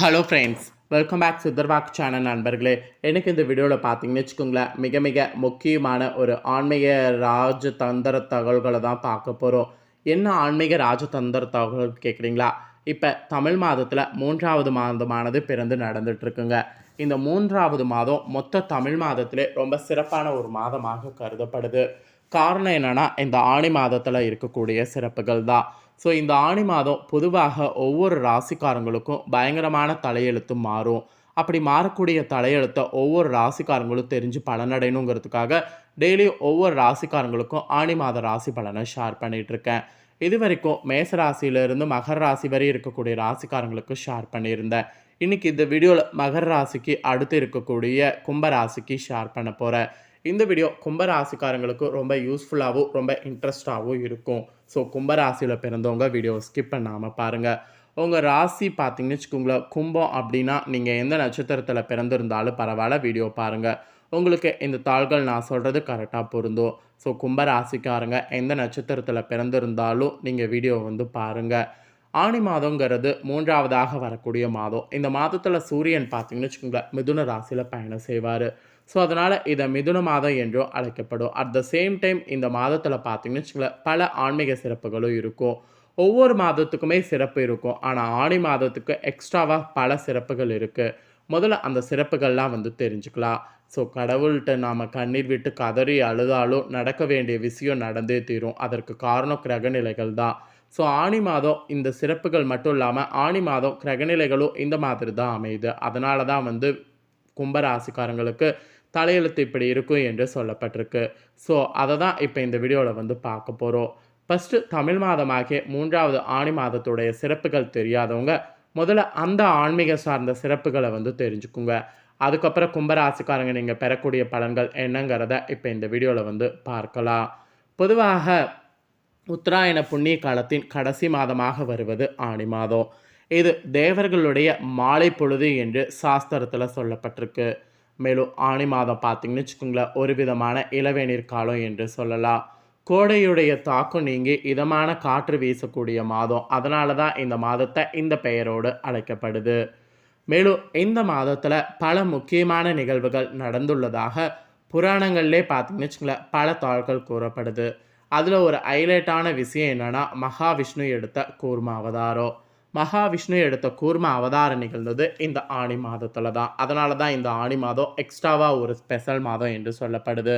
Hello friends welcome back சித்தர்வாக் channel நண்பர்களே. எனக்கு இந்த வீடியோவில் பார்த்தீங்கன்னு வச்சுக்கோங்களேன் மிக மிக முக்கியமான ஒரு ஆன்மீக ராஜதந்திர தகவல்களை தான் பார்க்க போகிறோம் என்ன ஆன்மீக ராஜதந்திர தகவல் கேட்குறீங்களா இப்போ தமிழ் மாதத்தில் மூன்றாவது மாதமானது பிறந்து நடந்துகிட்ருக்குங்க இந்த மூன்றாவது மாதம் மொத்த தமிழ் மாதத்திலே ரொம்ப சிறப்பான ஒரு மாதமாக கருதப்படுது. காரணம் என்னென்னா இந்த ஆணி மாதத்தில் இருக்கக்கூடிய சிறப்புகள் தான். ஸோ இந்த ஆணி மாதம் பொதுவாக ஒவ்வொரு ராசிக்காரங்களுக்கும் பயங்கரமான தலையெழுத்து மாறும். அப்படி மாறக்கூடிய தலையெழுத்தை ஒவ்வொரு ராசிக்காரங்களும் தெரிஞ்சு பலனடையணுங்கிறதுக்காக டெய்லி ஒவ்வொரு ராசிக்காரங்களுக்கும் ஆணி மாத ராசி பலனை ஷேர் பண்ணிகிட்ருக்கேன் இது வரைக்கும் மேச ராசியிலிருந்து மகர ராசி வரை இருக்கக்கூடிய ராசிக்காரங்களுக்கு ஷேர் பண்ணியிருந்தேன். இன்னைக்கு இந்த வீடியோவில் மகர ராசிக்கு அடுத்து இருக்கக்கூடிய கும்ப ராசிக்கு ஷேர் பண்ண போகிறேன் இந்த வீடியோ கும்பராசிக்காரங்களுக்கு ரொம்ப யூஸ்ஃபுல்லாகவும் ரொம்ப இன்ட்ரெஸ்டாகவும் இருக்கும். ஸோ கும்பராசியில் பிறந்தவங்க வீடியோ ஸ்கிப் பண்ணாமல் பாருங்கள் உங்கள் ராசி பார்த்தீங்கன்னு வச்சுக்கோங்களேன் கும்பம் அப்படின்னா நீங்கள் எந்த நட்சத்திரத்தில் பிறந்திருந்தாலும் பரவாயில்ல வீடியோ பாருங்கள் உங்களுக்கு இந்த தாள்கள் நான் சொல்கிறது கரெக்டாக பொருந்தும். ஸோ கும்ப ராசிக்காரங்க எந்த நட்சத்திரத்தில் பிறந்திருந்தாலும் நீங்கள் வீடியோ வந்து பாருங்கள் ஆணி மாதங்கிறது மூன்றாவதாக வரக்கூடிய மாதம். இந்த மாதத்தில் சூரியன் பார்த்தீங்கன்னு வச்சுக்கோங்களேன் மிதுன ராசியில் பயணம் செய்வார். ஸோ அதனால் இதை மிதுன மாதம் என்றும் அழைக்கப்படும். அட் த சேம் டைம் இந்த மாதத்தில் பார்த்தீங்கன்னு வச்சுக்கோங்களேன் பல ஆன்மீக சிறப்புகளும் இருக்கும். ஒவ்வொரு மாதத்துக்குமே சிறப்பு இருக்கும். ஆனால் ஆணி மாதத்துக்கு எக்ஸ்ட்ராவாக பல சிறப்புகள் இருக்குது முதல்ல அந்த சிறப்புகள்லாம் வந்து தெரிஞ்சுக்கலாம். ஸோ கடவுள்கிட்ட நாம் கண்ணீர் விட்டு கதறி அழுதாலும் நடக்க வேண்டிய விஷயம் நடந்தே தீரும். அதற்கு காரணம் கிரகநிலைகள் தான். ஸோ ஆணி மாதம் இந்த சிறப்புகள் மட்டும் இல்லாமல் ஆணி மாதம் கிரகநிலைகளும் இந்த மாதிரி தான் அமையுது. அதனால தான் வந்து கும்பராசிக்காரங்களுக்கு தலையெழுத்து இப்படி இருக்கும் என்று சொல்லப்பட்டிருக்கு. ஸோ அதை தான் இப்போ இந்த வீடியோவில் வந்து பார்க்க போகிறோம் ஃபஸ்ட்டு தமிழ் மாதமாகிய மூன்றாவது ஆணி மாதத்துடைய சிறப்புகள் தெரியாதவங்க முதல்ல அந்த ஆன்மீக சார்ந்த சிறப்புகளை வந்து தெரிஞ்சுக்குங்க. அதுக்கப்புறம் கும்பராசிக்காரங்க நீங்கள் பெறக்கூடிய பலன்கள் என்னங்கிறத இப்போ இந்த வீடியோவில் வந்து பார்க்கலாம். பொதுவாக உத்தராயண புண்ணிய காலத்தின் கடைசி மாதமாக வருவது ஆணி மாதம். இது தேவர்களுடைய மாலை பொழுது என்று சாஸ்திரத்தில் சொல்லப்பட்டிருக்கு. மேலும் ஆணி மாதம் பார்த்தீங்கன்னு வச்சுக்கோங்களேன் ஒரு விதமான இளவேநீர் காலம் என்று சொல்லலாம். கோடையுடைய தாக்கம் நீங்கி இதமான காற்று வீசக்கூடிய மாதம். அதனால தான் இந்த மாதத்தை இந்த பெயரோடு அழைக்கப்படுது. மேலும் இந்த மாதத்தில் பல முக்கியமான நிகழ்வுகள் நடந்துள்ளதாக புராணங்கள்லே பார்த்தீங்கன்னு வச்சுக்கோங்களேன் பல தாள்கள் கூறப்படுது. அதில் ஒரு ஹைலைட்டான விஷயம் என்னென்னா மகாவிஷ்ணு எடுத்த கூர்மாவதாரம். அவதாரம் மகாவிஷ்ணு எடுத்த கூர்ம அவதாரம் நிகழ்ந்தது இந்த ஆணி மாதத்தில் தான் அதனால தான் இந்த ஆணி மாதம் எக்ஸ்ட்ராவாக ஒரு ஸ்பெஷல் மாதம் என்று சொல்லப்படுது.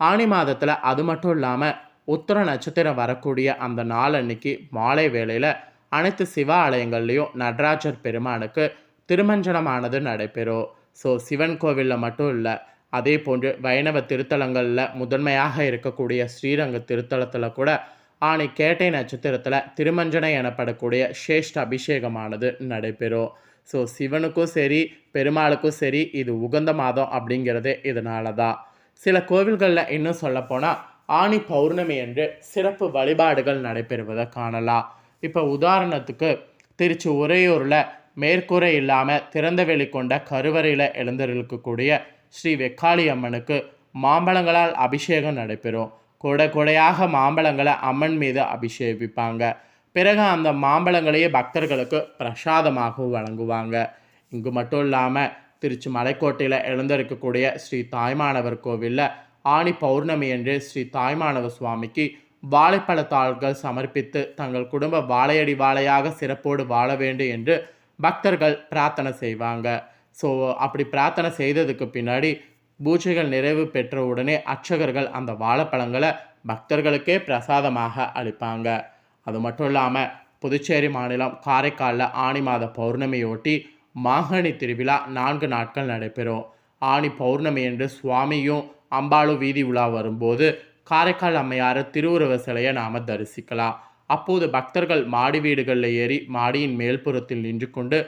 ஆணி மாதத்தில் அது மட்டும் இல்லாமல் உத்தர நட்சத்திரம் வரக்கூடிய அந்த நாள் அன்னைக்கு மாலை வேளையில் அனைத்து சிவ ஆலயங்கள்லேயும் நடராஜர் பெருமானுக்கு திருமஞ்சனமானது நடைபெறும். ஸோ சிவன் கோவிலில் மட்டும் இல்லை அதே போன்று வைணவ திருத்தலங்களில் முதன்மையாக இருக்கக்கூடிய ஸ்ரீரங்க திருத்தலத்தில் கூட ஆணி கேட்டை நட்சத்திரத்தில் திருமஞ்சனை எனப்படக்கூடிய சேஷ்ட அபிஷேகமானது நடைபெறும். ஸோ சிவனுக்கும் சரி பெருமாளுக்கும் சரி இது உகந்த மாதம் அப்படிங்கிறதே இதனால தான் சில கோவில்களில் இன்னும் சொல்லப்போனால் ஆணி பௌர்ணமி என்று சிறப்பு வழிபாடுகள் நடைபெறுவதை காணலாம். இப்போ உதாரணத்துக்கு திருச்சி உறையூரில் மேற்கூரை இல்லாமல் திறந்த வெளி கொண்ட கருவறையில் எழுந்திருக்கக்கூடிய ஸ்ரீ வெக்காளி அம்மனுக்கு மாம்பழங்களால் அபிஷேகம் நடைபெறும். கொடை கொடையாக மாம்பழங்களை அம்மன் மீது அபிஷேகிப்பாங்க பிறகு அந்த மாம்பழங்களையே பக்தர்களுக்கு பிரசாதமாகவும் வழங்குவாங்க. இங்கு மட்டும் இல்லாமல் திருச்சி மலைக்கோட்டையில் எழுந்திருக்கக்கூடிய ஸ்ரீ தாய்மானவர் கோவிலில் ஆணி பௌர்ணமி என்று ஸ்ரீ தாய்மானவர் சுவாமிக்கு வாழைப்பழத்தாள்கள் சமர்ப்பித்து தங்கள் குடும்ப வாழையடி வாழையாக சிறப்போடு வாழ வேண்டும் என்று பக்தர்கள் பிரார்த்தனை செய்வாங்க. ஸோ அப்படி பிரார்த்தனை செய்ததுக்கு பின்னாடி பூஜைகள் நிறைவு பெற்ற உடனே அர்ச்சகர்கள் அந்த வாழைப்பழங்களை பக்தர்களுக்கே பிரசாதமாக அளிப்பாங்க. அது மட்டும் இல்லாமல் புதுச்சேரி மாநிலம் காரைக்காலில் ஆணி மாத பௌர்ணமியொட்டி மாங்கனி திருவிழா நான்கு நாட்கள் நடைபெறும். ஆணி பௌர்ணமி என்று சுவாமியும் அம்பாளும் வீதி உலா வரும்போது காரைக்கால் அம்மையார் திருவுருவ சிலையை நாம் தரிசிக்கலாம். அப்போது பக்தர்கள் மாடி வீடுகளில் ஏறி மாடியின் மேல்புறத்தில் நின்று கொண்டு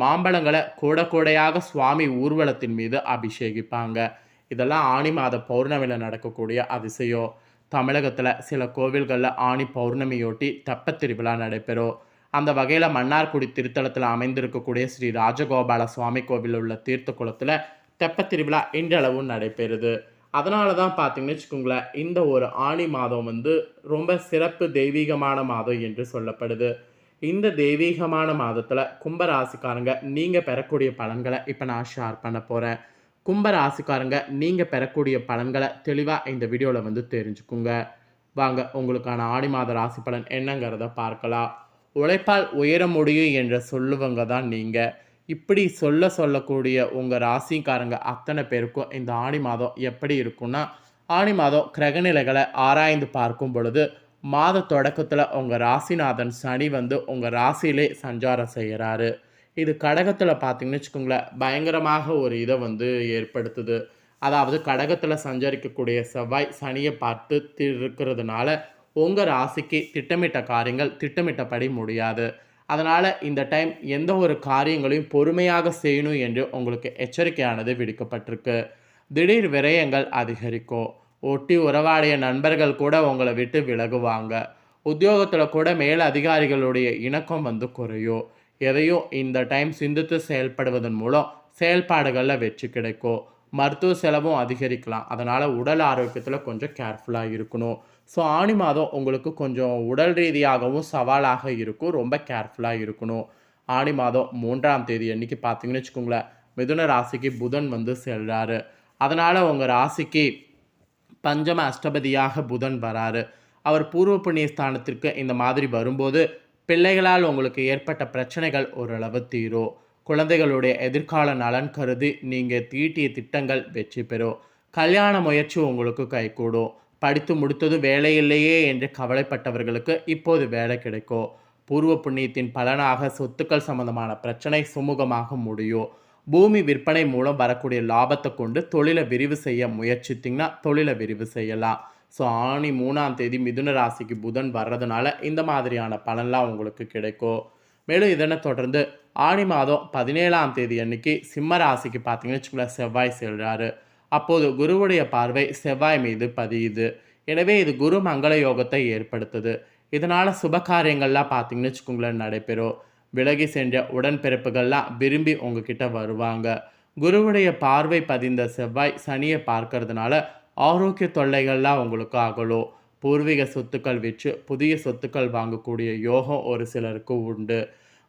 மாம்பழங்களை கூட கூடையாக சுவாமி ஊர்வலத்தின் மீது அபிஷேகிப்பாங்க. இதெல்லாம் ஆணி மாத பௌர்ணமியில் நடக்கக்கூடிய அதிசயம். தமிழகத்தில் சில கோவில்களில் ஆணி பௌர்ணமியொட்டி தெப்பத் திருவிழா நடைபெறும். அந்த வகையில் மன்னார்குடி திருத்தலத்தில் அமைந்திருக்கக்கூடிய ஸ்ரீ ராஜகோபால சுவாமி கோவில் உள்ள தீர்த்த குளத்தில் தெப்பத் திருவிழா இன்றளவும் நடைபெறுது. அதனால தான் பார்த்தீங்கன்னு வச்சுக்கோங்களேன் இந்த ஒரு ஆணி மாதம் வந்து ரொம்ப சிறப்பு தெய்வீகமான மாதம் என்று சொல்லப்படுது. இந்த தெய்வீகமான மாதத்தில் கும்பராசிக்காரங்க நீங்கள் பெறக்கூடிய பலன்களை இப்போ நான் ஷேர் பண்ண போகிறேன் கும்ப ராசிக்காரங்க நீங்கள் பெறக்கூடிய பலன்களை தெளிவாக இந்த வீடியோவில் வந்து தெரிஞ்சுக்குங்க. வாங்க உங்களுக்கான ஆடி மாத ராசி பலன் என்னங்கிறத பார்க்கலாம். உழைப்பால் உயர முடியும் என்று சொல்லுவங்க தான் நீங்கள் இப்படி சொல்ல சொல்லக்கூடிய உங்கள் ராசிக்காரங்க அத்தனை பேருக்கும் இந்த ஆடி மாதம் எப்படி இருக்கும்னா ஆடி மாதம் கிரகநிலைகளை ஆராய்ந்து பார்க்கும் பொழுது மாத தொடக்கத்தில் உங்கள் ராசிநாதன் சனி வந்து உங்கள் ராசியிலே சஞ்சாரம் செய்கிறாரு இது கடகத்தில் பார்த்தீங்கன்னு வச்சுக்கோங்களேன் பயங்கரமாக ஒரு இதை வந்து ஏற்படுத்துது. அதாவது கடகத்தில் சஞ்சரிக்கக்கூடிய செவ்வாய் சனியை பார்த்து இருக்கிறதுனால உங்கள் ராசிக்கு திட்டமிட்ட காரியங்கள் திட்டமிட்டபடி முடியாது. அதனால் இந்த டைம் எந்த ஒரு காரியங்களையும் பொறுமையாக செய்யணும் என்று உங்களுக்கு எச்சரிக்கையானது விடுக்கப்பட்டிருக்கு. திடீர் விரயங்கள் அதிகரிக்கும். ஒட்டி உறவாடிய நண்பர்கள் கூட உங்களை விட்டு விலகுவாங்க. உத்தியோகத்தில் கூட மேல் அதிகாரிகளுடைய இணக்கம் வந்து குறையும் எதையும் இந்த டைம் சிந்தித்து செயல்படுவதன் மூலம் செயல்பாடுகளில் வெற்றி கிடைக்கும். மருத்துவ செலவும் அதிகரிக்கலாம். அதனால் உடல் ஆரோக்கியத்தில் கொஞ்சம் கேர்ஃபுல்லாக இருக்கணும். ஸோ ஆணி மாதம் உங்களுக்கு கொஞ்சம் உடல் ரீதியாகவும் சவாலாக இருக்கும். ரொம்ப கேர்ஃபுல்லாக இருக்கணும். ஆணி மாதம் மூன்றாம் தேதி அன்னைக்கு பார்த்தீங்கன்னு வச்சுக்கோங்களேன். மிதுன ராசிக்கு புதன் வந்து செல்கிறாரு அதனால் உங்கள் ராசிக்கு பஞ்சம அஷ்டபதியாக புதன் வராரு. அவர் பூர்வ புண்ணிய ஸ்தானத்திற்கு இந்த மாதிரி வரும்போது பிள்ளைகளால் உங்களுக்கு ஏற்பட்ட பிரச்சனைகள் ஓரளவு தீரும் குழந்தைகளுடைய எதிர்கால நலன் கருதி நீங்கள் தீட்டிய திட்டங்கள் வெற்றி பெறும் கல்யாண முயற்சி உங்களுக்கு கைகூடும் படித்து முடித்தது வேலையில்லையே என்று கவலைப்பட்டவர்களுக்கு இப்போது வேலை கிடைக்கும் பூர்வ புண்ணியத்தின் பலனாக சொத்துக்கள் சம்பந்தமான பிரச்சனை சுமூகமாக முடியும் பூமி விற்பனை மூலம் வரக்கூடிய லாபத்தை கொண்டு தொழிலை விரிவு செய்ய முயற்சித்திங்கன்னா தொழிலை விரிவு செய்யலாம். ஸோ ஆணி மூணாம் தேதி மிதுன ராசிக்கு புதன் வர்றதுனால இந்த மாதிரியான பலன்லாம் உங்களுக்கு கிடைக்கும். மேலும் இதனை தொடர்ந்து ஆணி மாதம் பதினேழாம் தேதி அன்னைக்கு சிம்ம ராசிக்கு பார்த்தீங்கன்னு வச்சுக்கோங்களேன் செவ்வாய் செல்கிறாரு அப்போது குருவுடைய பார்வை செவ்வாய் மீது பதியுது. எனவே இது குரு மங்கள யோகத்தை ஏற்படுத்துது. இதனால் சுப காரியங்கள்லாம் பார்த்தீங்கன்னு வச்சுக்கோங்களேன் நடைபெறும். விலகி சென்ற உடன்பிறப்புகள்லாம் விரும்பி உங்ககிட்ட வருவாங்க. குருவுடைய பார்வை பதிந்த செவ்வாய் சனியை பார்க்கறதுனால ஆரோக்கிய தொல்லைகள்லாம் உங்களுக்கு அகலும். பூர்வீக சொத்துக்கள் விற்று புதிய சொத்துக்கள் வாங்கக்கூடிய யோகம் ஒரு சிலருக்கு உண்டு.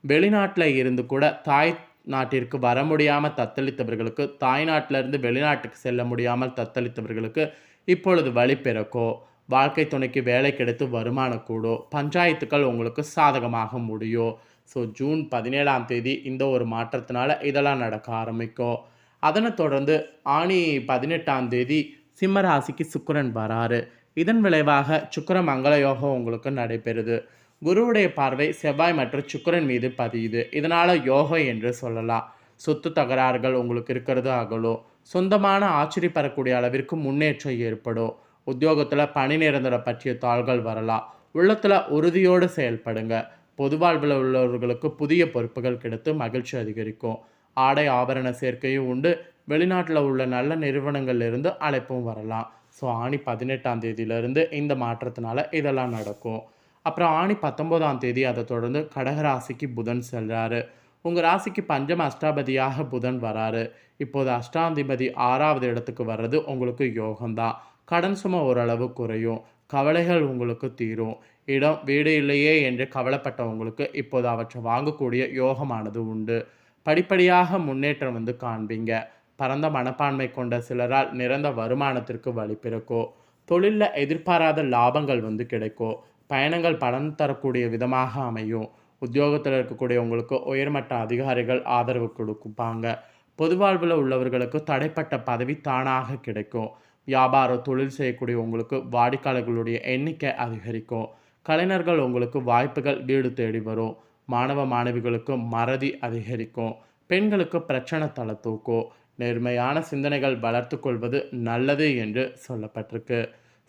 வெளிநாட்டில் இருந்து கூட தாய் நாட்டிற்கு வர முடியாமல் தத்தளித்தவர்களுக்கு தாய்நாட்டிலிருந்து வெளிநாட்டுக்கு செல்ல முடியாமல் தத்தளித்தவர்களுக்கு இப்பொழுது வழி பிறக்கும். வாழ்க்கை துணைக்கு வேலை கிடைத்து வருமானம் கூடும் பஞ்சாயத்துக்கள் உங்களுக்கு சாதகமாக முடியும் ஸோ ஜூன் பதினேழாம் தேதி இந்த ஒரு மாற்றத்தினால இதெல்லாம் நடக்க ஆரம்பிக்கும் அதனை தொடர்ந்து ஆணி பதினெட்டாம் தேதி சிம்மராசிக்கு சுக்கரன் வராரு. இதன் விளைவாக சுக்கிர மங்கள யோகம் உங்களுக்கு நடைபெறுது. குருவுடைய பார்வை செவ்வாய் மற்றும் சுக்கரன் மீது பதியுது. இதனால் யோகம் என்று சொல்லலாம். சொத்து தகராறுகள் உங்களுக்கு இருக்கிறது அகலும் சொந்தமான ஆச்சரியப்படக்கூடிய அளவிற்கு முன்னேற்றம் ஏற்படும். உத்தியோகத்தில் பணி நிரந்தரம் பற்றிய தாள்கள் வரலாம். உள்ளத்தில் உறுதியோடு செயல்படுங்க. பொதுவாழ்வில் உள்ளவர்களுக்கு புதிய பொறுப்புகள் கிடைத்து மகிழ்ச்சி அதிகரிக்கும். ஆடை ஆபரண சேர்க்கையும் உண்டு. வெளிநாட்டில் உள்ள நல்ல நிறுவனங்கள்லேருந்து அழைப்பும் வரலாம். ஸோ ஆணி பதினெட்டாம் தேதியிலேருந்து இந்த மாற்றத்தினால இதெல்லாம் நடக்கும். அப்புறம் ஆணி பத்தொம்போதாம் தேதி அதை தொடர்ந்து கடகராசிக்கு புதன் செல்கிறாரு உங்கள் ராசிக்கு பஞ்சம அஷ்டாபதியாக புதன் வராரு. இப்போது அஷ்டாதிபதி ஆறாவது இடத்துக்கு வர்றது உங்களுக்கு யோகம்தான். கடன் சுமை ஓரளவு குறையும். கவலைகள் உங்களுக்கு தீரும். இடம் வீடு இல்லையே என்று கவலைப்பட்டவங்களுக்கு இப்போது அவற்றை வாங்கக்கூடிய யோகமானது உண்டு. படிப்படியாக முன்னேற்றம் வந்து காண்பீங்க. பரந்த மனப்பான்மை கொண்ட சிலரால் நிறந்த வருமானத்திற்கு வழிபிறக்கோ தொழிலில் எதிர்பாராத லாபங்கள் வந்து கிடைக்கும். பயணங்கள் பலன் தரக்கூடிய விதமாக அமையும். உத்தியோகத்தில் இருக்கக்கூடியவங்களுக்கு உயர்மட்ட அதிகாரிகள் ஆதரவு கொடுப்பாங்க. பொது வாழ்வில் உள்ளவர்களுக்கு தடைப்பட்ட பதவி தானாக கிடைக்கும். வியாபாரம் தொழில் செய்யக்கூடிய உங்களுக்கு வாடிக்கையாளர்களுடைய எண்ணிக்கை அதிகரிக்கும். கலைஞர்கள் உங்களுக்கு வாய்ப்புகள் வீடு தேடி வரும். மாணவ மாணவிகளுக்கு மறதி அதிகரிக்கும். பெண்களுக்கு பிரச்சனை தலை தூக்கும். நேர்மையான சிந்தனைகள் வளர்த்து கொள்வது நல்லது என்று சொல்லப்பட்டிருக்கு.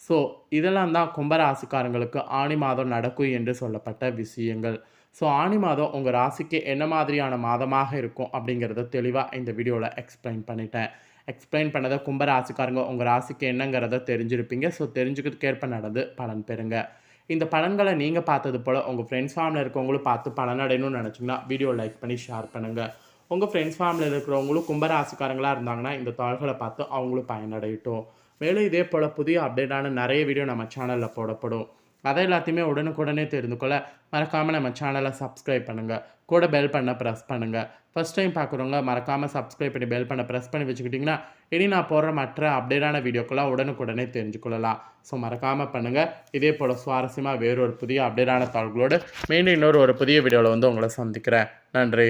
ஸோ இதெல்லாம் தான் கும்பராசிக்காரங்களுக்கு ஆணி மாதம் நடக்கும் என்று சொல்லப்பட்ட விஷயங்கள். ஸோ ஆணி மாதம் உங்கள் ராசிக்கு என்ன மாதிரியான மாதமாக இருக்கும் அப்படிங்கிறத தெளிவாக இந்த வீடியோவில் எக்ஸ்பிளைன் பண்ணிட்டேன். எக்ஸ்பிளைன் பண்ணதை கும்பராசிக்காரங்க உங்கள் ராசிக்கு என்னங்கிறத தெரிஞ்சிருப்பீங்க. ஸோ தெரிஞ்சுக்கிறதுக்கு ஏற்ப நடந்து பலன் பெறுங்க. இந்த பலன்களை நீங்கள் பார்த்தது போல் உங்கள் ஃப்ரெண்ட்ஸ் ஃபேமிலியில் இருக்கவங்களும் பார்த்து பலனடையணும்னு நினச்சிங்கன்னா வீடியோ லைக் பண்ணி ஷேர் பண்ணுங்கள் உங்கள் ஃப்ரெண்ட்ஸ் ஃபேமிலியில் இருக்கிறவங்களும் கும்பராசிக்காரங்களாக இருந்தாங்கன்னா இந்த தாள்களை பார்த்து அவங்களும் பயனடையட்டும். மேலும் இதே போல் புதிய அப்டேட்டான நிறைய வீடியோ நம்ம சேனலில் போடப்படும். அதை எல்லாத்தையுமே உடனுக்குடனே தெரிந்து கொள்ள மறக்காமல் நம்ம சேனலை சப்ஸ்கிரைப் பண்ணுங்கள் கூட பெல் பண்ண ப்ரெஸ் பண்ணுங்கள் ஃபஸ்ட் டைம் பார்க்குறவங்க மறக்காமல் சப்ஸ்கிரைப் பண்ணி பெல் பண்ண ப்ரெஸ் பண்ணி வச்சுக்கிட்டிங்கன்னா இனி நான் போடுற மற்ற அப்டேட்டான வீடியோக்கெல்லாம் உடனுக்குடனே தெரிஞ்சுக்கொள்ளலாம். ஸோ மறக்காமல் பண்ணுங்கள் இதே போல் சுவாரஸ்யமாக வேறொரு புதிய அப்டேட்டான தாள்களோடு மீண்டும் இன்னொரு ஒரு புதிய வீடியோவில் வந்து உங்களை சந்திக்கிறேன். நன்றி.